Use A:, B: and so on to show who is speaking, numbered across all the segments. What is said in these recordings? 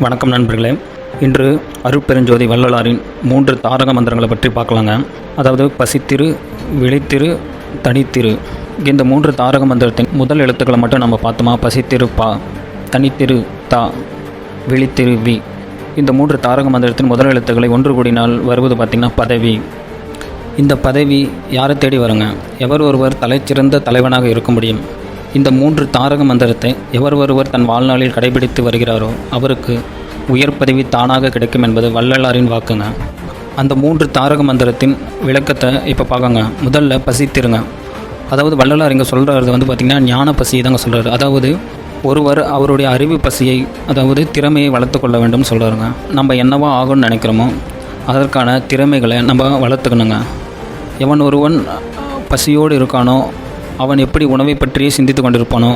A: வணக்கம் நண்பர்களே. இன்று அருட்பெருஞ்சோதி வள்ளலாரின் மூன்று தாரக மந்திரங்களை பற்றி பார்க்கலாங்க. அதாவது பசித்திரு விழித்திரு தனித்திரு. இந்த மூன்று தாரக மந்திரத்தின் முதல் எழுத்துக்களை மட்டும் நம்ம பார்த்தோமா? பசித்திரு பா. தனித்திரு தா. விழித்திரு வி. இந்த மூன்று தாரக மந்திரத்தின் முதல் எழுத்துக்களை ஒன்று கூடினால் வருவது பார்த்திங்கன்னா பதவி. இந்த பதவி யாரை தேடி வருங்க? எவர் ஒருவர் தலைச்சிறந்த தலைவனாக இருக்க முடியும்? இந்த மூன்று தாரக மந்திரத்தை எவர் ஒருவர் தன் வாழ்நாளில் கடைபிடித்து வருகிறாரோ அவருக்கு உயர் பதவி தானாக கிடைக்கும் என்பது வள்ளலாரின் வாக்குங்க அந்த மூன்று தாரக மந்திரத்தின் விளக்கத்தை இப்போ பார்க்கங்க. முதல்ல பசித்திருங்க அதாவது வள்ளலார் இங்கே சொல்கிறது வந்து பார்த்திங்கன்னா ஞான பசியை தாங்க சொல்கிறாரு அதாவது ஒருவர் அவருடைய அறிவு பசியை அதாவது திறமையை வளர்த்து கொள்ள வேண்டும் சொல்கிறாருங்க நம்ம என்னவா ஆகும்னு நினைக்கிறோமோ அதற்கான திறமைகளை நம்ம வளர்த்துக்கணுங்க. எவன் ஒருவன் பசியோடு இருக்கானோ அவன் எப்படி உணவை பற்றியே சிந்தித்து கொண்டிருப்பானோ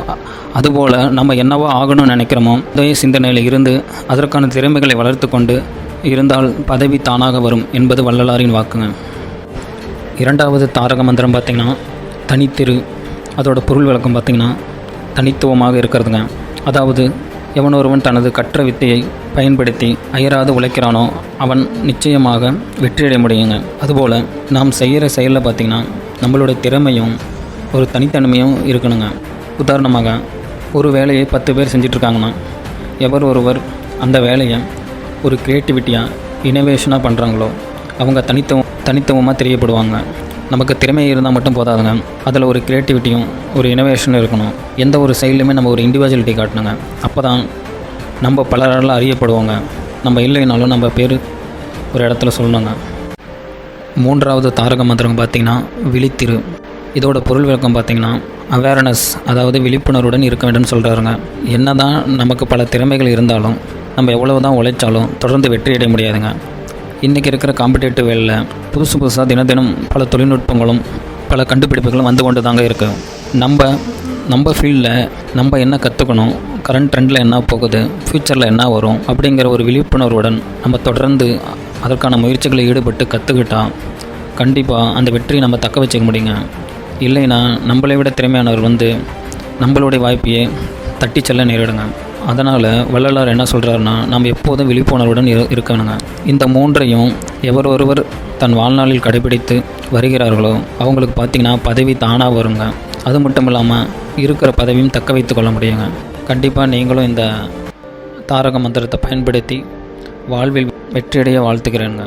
A: அதுபோல் நம்ம என்னவா ஆகணும்னு நினைக்கிறோமோ அதே சிந்தனையில் இருந்து அதற்கான திறமைகளை வளர்த்து கொண்டு இருந்தால் பதவி தானாக வரும் என்பது வள்ளலாரின் வாக்குங்க. இரண்டாவது தாரக மந்திரம் பார்த்திங்கன்னா தனித்திரு அதோட பொருள் விளக்கம் பார்த்திங்கன்னா தனித்துவமாக இருக்கிறதுங்க. அதாவது எவனொருவன் தனது கற்ற வித்தையை பயன்படுத்தி அயராது உழைக்கிறானோ அவன் நிச்சயமாக வெற்றியடைய முடியுங்க. அதுபோல் நாம் செய்கிற செயலில் பார்த்திங்கன்னா நம்மளுடைய திறமையும் ஒரு தனித்தன்மையும் இருக்கணுங்க. உதாரணமாக ஒரு வேலையை பத்து பேர் செஞ்சிட்ருக்காங்கன்னா எவர் ஒருவர் அந்த வேலையை ஒரு க்ரியேட்டிவிட்டியாக இனோவேஷனாக பண்ணுறாங்களோ அவங்க தனித்துவம் தனித்துவமாக தெரியப்படுவாங்க. நமக்கு திறமை இருந்தால் மட்டும் போதாதுங்க. அதில் ஒரு க்ரியேட்டிவிட்டியும் ஒரு இனோவேஷனும் இருக்கணும். எந்த ஒரு செயல்லையுமே நம்ம ஒரு இண்டிவிஜுவலிட்டி காட்டணுங்க. அப்போ தான் நம்ம பலரால் அறியப்படுவோங்க. நம்ம இல்லைனாலும் நம்ம பேர் ஒரு இடத்துல சொல்லணுங்க. மூன்றாவது தாரக மந்திரம் பார்த்திங்கன்னா விழித்திரு. இதோட பொருள் விளக்கம் பார்த்திங்கன்னா அவேர்னஸ் அதாவது விழிப்புணர்வுடன் இருக்க வேண்டும் சொல்கிறாருங்க என்ன தான் நமக்கு பல திறமைகள் இருந்தாலும் நம்ம எவ்வளவு தான் உழைச்சாலும் தொடர்ந்து வெற்றியடைய முடியாதுங்க. இன்றைக்கி இருக்கிற காம்படேட்டிவ் வேலையில் புதுசு புதுசாக தினம் தினம் பல தொழில்நுட்பங்களும் பல கண்டுபிடிப்புகளும் வந்து கொண்டு தாங்க இருக்குது நம்ம நம்ம ஃபீல்டில் நம்ம என்ன கற்றுக்கணும் கரண்ட் ட்ரெண்டில் என்ன போகுது ஃப்யூச்சரில் என்ன வரும் அப்படிங்கிற ஒரு விழிப்புணர்வுடன் நம்ம தொடர்ந்து அதற்கான முயற்சிகளை ஈடுபட்டு கற்றுக்கிட்டா கண்டிப்பாக அந்த வெற்றியை நம்ம தக்க வச்சுக்க முடியுங்க. இல்லைன்னா நம்மளை விட திறமையானவர் வந்து நம்மளுடைய வாய்ப்பையே தட்டி செல்ல நேரிடுங்க. அதனால் வள்ளலார் என்ன சொல்கிறாருன்னா நம்ம எப்போதும் விழிப்புணர்வுடன் இரு இருக்கணுங்க. இந்த மூன்றையும் எவர் ஒருவர் தன் வாழ்நாளில் கடைபிடித்து வருகிறார்களோ அவங்களுக்கு பார்த்திங்கன்னா பதவி தானாக வருங்க. அது மட்டும் இல்லாமல் இருக்கிற பதவியும் தக்க வைத்து கொள்ள முடியுங்க. கண்டிப்பாக நீங்களும் இந்த தாரக மந்திரத்தை பயன்படுத்தி வாழ்வில் வெற்றியடைய வாழ்த்துக்கிறேங்க